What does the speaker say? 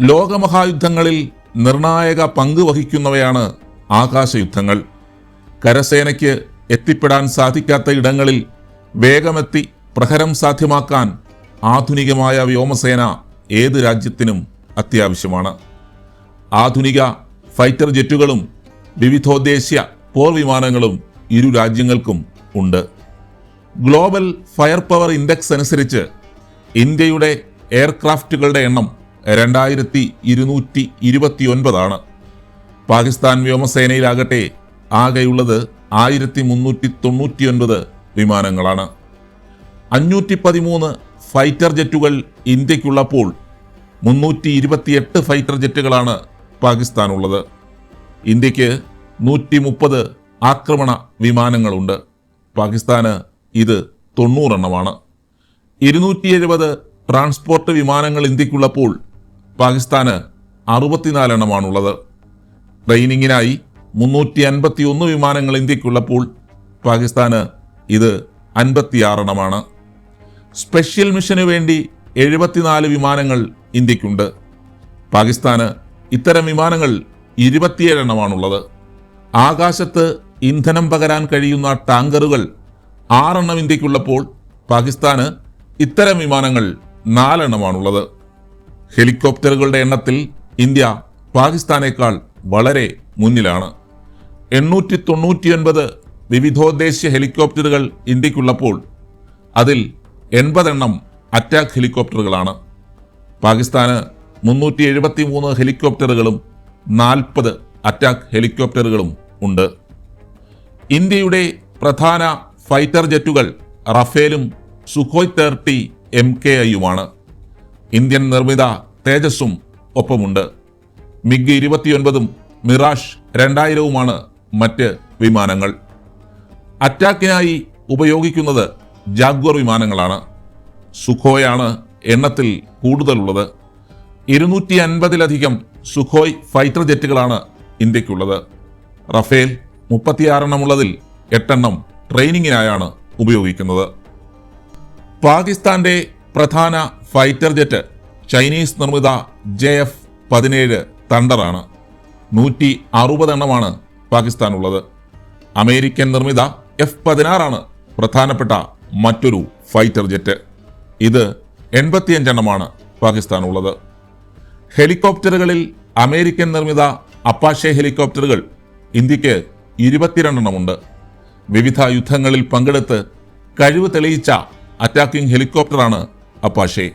ലോകമഹായുദ്ധങ്ങളിൽ നിർണായക പങ്ക് വഹിക്കുന്നവയാണ് ആകാശയുദ്ധങ്ങൾ. കരസേനയ്ക്ക് എത്തിപ്പെടാൻ സാധിക്കാത്ത ഇടങ്ങളിൽ വേഗമെത്തി പ്രഹരം സാധ്യമാക്കാൻ ആധുനികമായ വ്യോമസേന ഏത് രാജ്യത്തിനും അത്യാവശ്യമാണ്. ആധുനിക ഫൈറ്റർ ജെറ്റുകളും വിവിധോദ്ദേശ്യ പോർ വിമാനങ്ങളും ഇരു രാജ്യങ്ങൾക്കും ഉണ്ട്. ഗ്ലോബൽ ഫയർ പവർ ഇൻഡെക്സ് അനുസരിച്ച് ഇന്ത്യയുടെ എയർക്രാഫ്റ്റുകളുടെ എണ്ണം രണ്ടായിരത്തി ഇരുന്നൂറ്റി ഇരുപത്തി ഒൻപതാണ് പാകിസ്ഥാൻ വ്യോമസേനയിലാകട്ടെ ആകെയുള്ളത് ആയിരത്തി മുന്നൂറ്റി തൊണ്ണൂറ്റി ഒൻപത് വിമാനങ്ങളാണ്. അഞ്ഞൂറ്റി പതിമൂന്ന് ഫൈറ്റർ ജെറ്റുകൾ ഇന്ത്യക്കുള്ളപ്പോൾ മുന്നൂറ്റി ഇരുപത്തിയെട്ട് ഫൈറ്റർ ജെറ്റുകളാണ് പാകിസ്ഥാനുള്ളത്. ഇന്ത്യയ്ക്ക് നൂറ്റി മുപ്പത് ആക്രമണ വിമാനങ്ങളുണ്ട്. പാകിസ്ഥാന് ഇത് തൊണ്ണൂറെണ്ണമാണ്. ഇരുന്നൂറ്റി എഴുപത് ട്രാൻസ്പോർട്ട് വിമാനങ്ങൾ ഇന്ത്യക്കുള്ളപ്പോൾ പാകിസ്ഥാന് അറുപത്തിനാലെണ്ണമാണുള്ളത്. ട്രെയിനിങ്ങിനായി മുന്നൂറ്റി അൻപത്തി ഒന്ന് വിമാനങ്ങൾ ഇന്ത്യക്കുള്ളപ്പോൾ പാകിസ്ഥാന് ഇത് അൻപത്തിയാറെണ്ണമാണ്. സ്പെഷ്യൽ മിഷന് വേണ്ടി എഴുപത്തിനാല് വിമാനങ്ങൾ ഇന്ത്യക്കുണ്ട്. പാകിസ്ഥാന് ഇത്തരം വിമാനങ്ങൾ ഇരുപത്തിയേഴെണ്ണമാണുള്ളത്. ആകാശത്ത് ഇന്ധനം പകരാൻ കഴിയുന്ന ടാങ്കറുകൾ ആറെണ്ണം ഇന്ത്യക്കുള്ളപ്പോൾ പാകിസ്ഥാന് ഇത്തരം വിമാനങ്ങൾ നാലെണ്ണമാണുള്ളത്. ഹെലികോപ്റ്ററുകളുടെ എണ്ണത്തിൽ ഇന്ത്യ പാകിസ്ഥാനേക്കാൾ വളരെ മുന്നിലാണ്. എണ്ണൂറ്റി തൊണ്ണൂറ്റിയൊൻപത് വിവിധോദ്ദേശ്യ ഹെലികോപ്റ്ററുകൾ ഇന്ത്യക്കുള്ളപ്പോൾ അതിൽ എൺപതെണ്ണം അറ്റാക്ക് ഹെലികോപ്റ്ററുകളാണ്. പാകിസ്ഥാന് മുന്നൂറ്റി എഴുപത്തി മൂന്ന് ഹെലികോപ്റ്ററുകളും നാൽപ്പത് അറ്റാക്ക് ഹെലികോപ്റ്ററുകളും ഉണ്ട്. ഇന്ത്യയുടെ പ്രധാന ഫൈറ്റർ ജെറ്റുകൾ റഫേലും സുഖോയ് തേർട്ടി എം കെ ഐയുമാണ്. ഇന്ത്യൻ നിർമ്മിത തേജസ്സും ഒപ്പമുണ്ട്. മിഗ് ഇരുപത്തിയൊൻപതും മിറാഷ് രണ്ടായിരവുമാണ് മറ്റ് വിമാനങ്ങൾ. അറ്റാക്കിനായി ഉപയോഗിക്കുന്നത് ജാഗ്വർ വിമാനങ്ങളാണ്. സുഖോയാണ് എണ്ണത്തിൽ കൂടുതലുള്ളത്. ഇരുന്നൂറ്റി അൻപതിലധികം സുഖോയ് ഫൈറ്റർ ജെറ്റുകളാണ് ഇന്ത്യക്കുള്ളത്. റഫേൽ മുപ്പത്തിയാറെണ്ണമുള്ളതിൽ എട്ടെണ്ണം ട്രെയിനിങ്ങിനായാണ് ഉപയോഗിക്കുന്നത്. പാകിസ്ഥാന്റെ പ്രധാന ഫൈറ്റർ ജെറ്റ് ചൈനീസ് നിർമ്മിത ജെ എഫ് പതിനേഴ് തണ്ടറാണ്. നൂറ്റി അറുപതെണ്ണമാണ് പാകിസ്ഥാനുള്ളത്. അമേരിക്കൻ നിർമ്മിത എഫ് പതിനാറാണ് പ്രധാനപ്പെട്ട മറ്റൊരു ഫൈറ്റർ ജെറ്റ്. ഇത് എൺപത്തിയഞ്ചെണ്ണമാണ് പാകിസ്ഥാനുള്ളത്. ഹെലികോപ്റ്ററുകളിൽ അമേരിക്കൻ നിർമ്മിത അപ്പാഷെ ഹെലികോപ്റ്ററുകൾ ഇന്ത്യയ്ക്ക് ഇരുപത്തിരണ്ടെണ്ണമുണ്ട് വിവിധ യുദ്ധങ്ങളിൽ പങ്കെടുത്ത് കഴിവ് തെളിയിച്ച അറ്റാക്കിംഗ് ഹെലികോപ്റ്ററാണ് അപ്പാഷെ